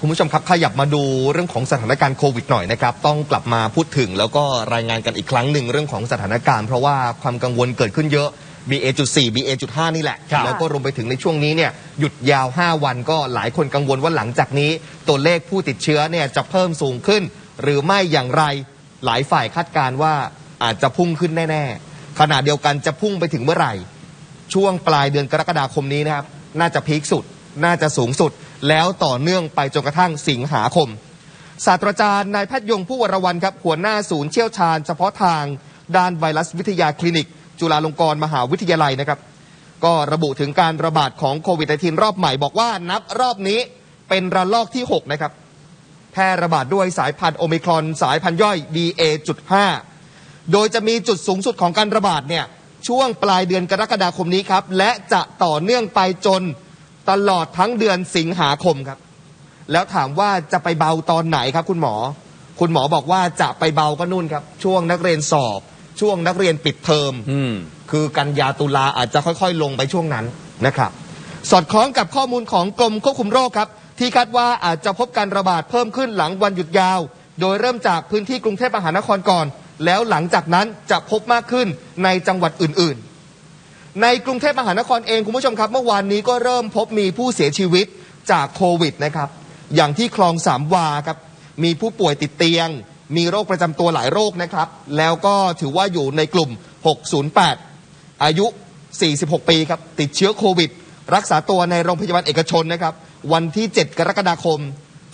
คุณผู้ชมครับขยับมาดูเรื่องของสถานการณ์โควิดหน่อยนะครับ ต้องกลับมาพูดถึงแล้วก็รายงานกันอีกครั้งหนึ่งเรื่องของสถานการณ์ เพราะว่าความกังวลเกิดขึ้นเยอะ BA.4 BA.5 นี่แหละครับแล้วก็รวมไปถึงในช่วงนี้เนี่ยหยุดยาว 5 วันก็หลายคนกังวลว่าหลังจากนี้ ตัวเลขผู้ติดเชื้อเนี่ยจะเพิ่มสูงขึ้น หรือไม่อย่างไรหลายฝ่ายคาดการณ์ว่าอาจจะพุ่งขึ้นแน่ๆขณะเดียวกันจะพุ่งไปถึงเมื่อไหร่ ช่วงปลายเดือนกรกฎาคมนี้นะครับน่าจะพีคสุดน่าจะสูงสุด แล้วต่อเนื่องไปจนกระทั่งสิงหาคม ศาสตราจารย์นายแพทย์ยงผู้วรวันครับหัวหน้าศูนย์เชี่ยวชาญเฉพาะทางด้านไวรัสวิทยาคลินิก จุฬาลงกรณ์มหาวิทยาลัยนะครับ ก็ระบุถึงการระบาดของโควิด -19 รอบใหม่บอกว่านับรอบนี้เป็นระลอกที่ 6 นะครับ แพร่ระบาดด้วยสายพันธุ์โอมิครอน สายพันธุ์ย่อย BA.5 โดยจะมีจุดสูงสุดของการระบาดเนี่ยช่วงปลายเดือนกรกฎาคมนี้ครับ และจะต่อเนื่องไปจน ตลอดทั้งเดือนสิงหาคมครับ แล้วถามว่าจะไปเบาตอนไหนครับ คุณหมอ คุณหมอบอกว่าจะไปเบาก็นู่นครับ ช่วงนักเรียนสอบ ช่วงนักเรียนปิดเทอมอืมคือกันยาตุลาอาจจะค่อยๆ ลงไปช่วงนั้นนะครับ สอดคล้องกับข้อมูลของกรมควบคุมโรคครับ ที่คาดว่าอาจจะพบการระบาดเพิ่มขึ้นหลังวันหยุดยาว โดยเริ่มจากพื้นที่กรุงเทพมหานครก่อน แล้วหลังจากนั้นจะพบมากขึ้นในจังหวัดอื่นๆ ในกรุงเทพมหานครเองคุณผู้ชมครับ เมื่อวานนี้ก็เริ่มพบมีผู้เสียชีวิตจากโควิดนะครับ อย่างที่คลองสามวาครับ มีผู้ป่วยติดเตียง มีโรคประจำตัวหลายโรคนะครับ แล้วก็ถือว่าอยู่ในกลุ่ม 608 อายุ 46 ปีครับ ติดเชื้อโควิด รักษาตัวในโรงพยาบาลเอกชนนะครับ วันที่ 7 กรกฎาคม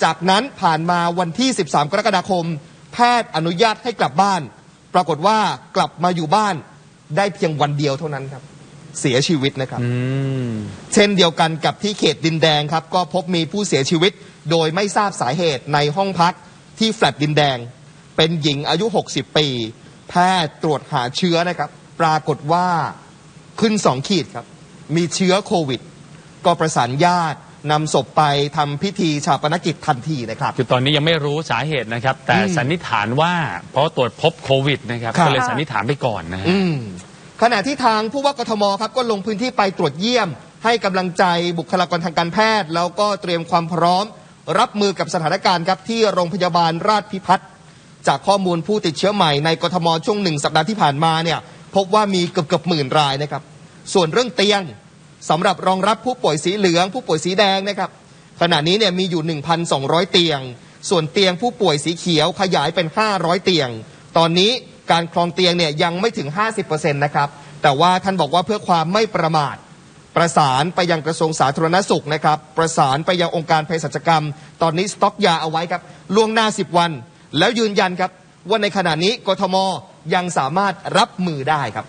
จากนั้นผ่านมาวันที่ 13 กรกฎาคม แพทย์อนุญาตให้กลับบ้าน ปรากฏว่ากลับมาอยู่บ้านได้เพียงวันเดียวเท่านั้นครับ เสียชีวิตนะครับอืมเช่นเดียวกันกับที่เขตดินแดงครับ ก็พบมีผู้เสียชีวิต โดยไม่ทราบสาเหตุในห้องพักที่แฟลตดินแดง เป็นหญิงอายุ 60 ปี แพทย์ตรวจหาเชื้อนะครับ ปรากฏว่าขึ้น2ขีดครับ มีเชื้อโควิด ก็ประสานญาตินำศพไปทำพิธีชาปนกิจทันทีนะครับ คือตอนนี้ยังไม่รู้สาเหตุนะครับ แต่อืมสันนิษฐานว่าเพราะตรวจพบโควิดนะครับครับก็เลยสันนิษฐานไปก่อนนะฮะอืม ขณะที่ทางผู้ว่ากทมครับก็ลงพื้นที่ไปตรวจเยี่ยม ให้กำลังใจบุคลากรทางการแพทย์ แล้วก็เตรียมความพร้อม รับมือกับสถานการณ์ครับที่โรงพยาบาลราชพิพัฒน์จากข้อมูลผู้ติดเชื้อใหม่ในกทมช่วงหนึ่งสัปดาห์ที่ผ่านมาเนี่ยพบว่ามีเกือบเกือบหมื่นรายนะครับ ส่วนเรื่องเตียงสำหรับรองรับผู้ป่วยสีเหลือง ผู้ป่วยสีแดงนะครับ ขณะนี้เนี่ยมีอยู่ 1,200 เตียง ส่วนเตียงผู้ป่วยสีเขียวขยายเป็น 500 เตียง ตอนนี้ การคลองเตียงเนี่ยยังไม่ถึง 50%นะครับ แต่ว่าท่านบอกว่าเพื่อความไม่ประมาท ประสานไปยังกระทรวงสาธารณสุขนะครับ ประสานไปยังองค์การเภสัชกรรม ตอนนี้สต็อกยาเอาไว้ครับ ล่วงหน้า 10 วัน แล้วยืนยันครับ ว่าในขณะนี้กทมยังสามารถรับมือได้ครับ